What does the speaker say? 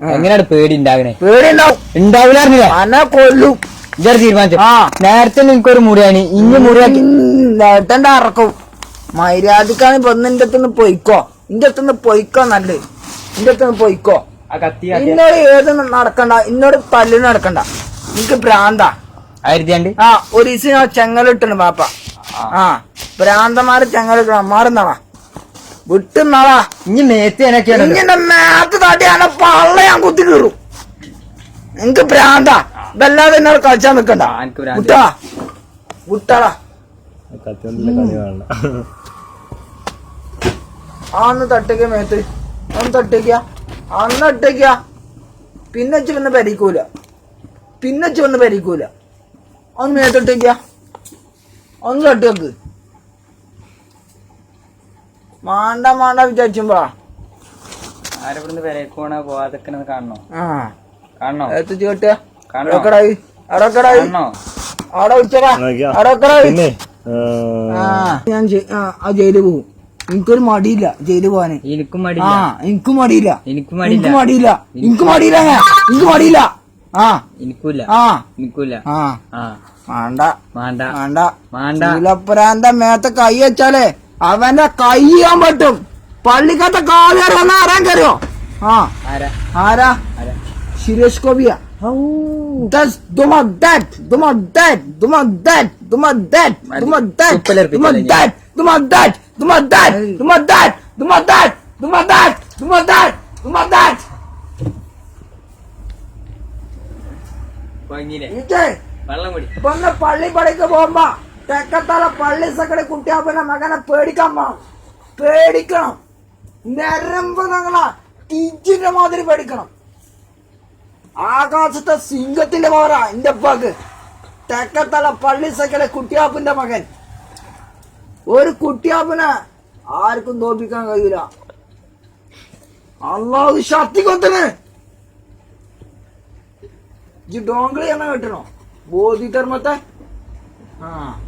എങ്ങനെയാണ് പേടി ഉണ്ടാകണേ? പേടി ഉണ്ടാവില്ല അറിഞ്ഞില്ല കൊല്ലും. തീരുമാനിച്ചു. നേരത്തെ നിനക്കൊരു മുറിയാണ് ഇന്ന് മുറിയാക്കി നേരത്തെ അറക്കും. മര്യാദക്കാണ് ഇപ്പൊ നിന്റെ അടുത്തുനിന്ന് പൊയ്ക്കോ. നിന്റെ അടുത്തുനിന്ന് പൊയ്ക്കോ നല്ലത് നിന്റെ അടുത്തുനിന്ന് പൊയ്ക്കോ. ഇന്നോട് ഏത് നടക്കണ്ട? ഇന്നോട് തല്ലിന് നടക്കണ്ട. നിനക്ക് ഭ്രാന്താ. ആയിരത്തിയാണ്ട്? ആ ഒരു ദിവസം ഞാൻ ചെങ്ങലിട്ടുണ്ട് പാപ്പ. ആ. ഭ്രാന്തമാര് ചെങ്ങലിട്ടണം മാറുന്നാളാ വിട്ടുന്നാളാ. ഇഞ്ഞ് നേരത്തെ എനക്കാണ് ഇങ്ങനെ മേത്ത് തട്ടിയാണ് പള്ള ഞാൻ കുത്തി കീറും. നിങ്ങക്ക് ഭ്രാന്താ ഇതല്ലാതെ എന്നോട് കളിച്ചാൻ നിക്കണ്ട. വിട്ടാ വിട്ടാളാ ആന്ന് തട്ടിക്ക മേത്ത്. ഒന്ന് തട്ടിക്ക. അന്ന് തട്ടിക്ക. പിന്നെ ഇച്ച് വന്ന് പരിക്കൂല. പിന്നെ ഇച്ച് വന്ന് പരിക്കൂല. ഒന്ന് മേത്തിട്ടിക്ക ഒന്ന് തട്ടിവെക്ക് മാണ്ട മാണ്ട വിചാരിച്ചുമ്പോ. ആരവിടുന്ന് പെരക്കോണ പോവാതൊക്കെ കാണണോ? ആ. കാണണോ? എത്തിച്ച് കാണണോ? അടക്കടായി അടക്കടായി കാണണോ? അവിടെ വിളിച്ചടാ? അടക്കടായി ആ ഞാൻ ആ, ആ ജയിൽ പോകും എനിക്കൊരു മടിയില്ല ജയിൽ പോവാന്. എനിക്കും ആ മടിയില്ല. എനിക്ക് മടിയില്ല. എനിക്കും എനിക്ക് മടിയില്ല. മടിയില്ല എനിക്ക് മടിയില്ല. ഞാൻ. എനിക്ക് മടിയില്ല. ആ. എനിക്കൂല ആ. എനിക്കൂല ആ. ആ. മാണ്ട. മാണ്ട. മാണ്ട. വേണ്ട ശീലപ്രാന്ത മേത്ത കൈ വെച്ചാലേ അവന്റെ കയ്യാൻ പറ്റും. പള്ളിക്കത്തെ കാലുകാർ വന്ന ആരാൻ കറിയോ ആ. ആരാ? സുരേഷ് ഗോപിയ. പള്ളി പടയ്ക്ക് പോകുമ്പോ തെക്കത്തല പള്ളി സക്കടെ കുട്ടിയാപ്പന മകനെ പേടിക്കാൻ പേടിക്കണം. നരമ്പ് നിങ്ങളെ ടീച്ചിന്റെ മാതിരി പേടിക്കണം. ആകാശത്തെ സിംഗത്തിന്റെ മാറാ എന്റെ അപ്പാക്ക് തെക്കത്തല പള്ളി സക്കടെ കുട്ടിയാപ്പിന്റെ മകൻ. ഒരു കുട്ടിയാപ്പനെ ആർക്കും തോപ്പിക്കാൻ കഴിയൂല. അള്ളാഹു ശക്തി കൊത്തിന് ഇജ്ജ് ഡോങ്കിളി എന്ന കിട്ടണോ? ബോധി ധർമ്മത്തെ? ആ.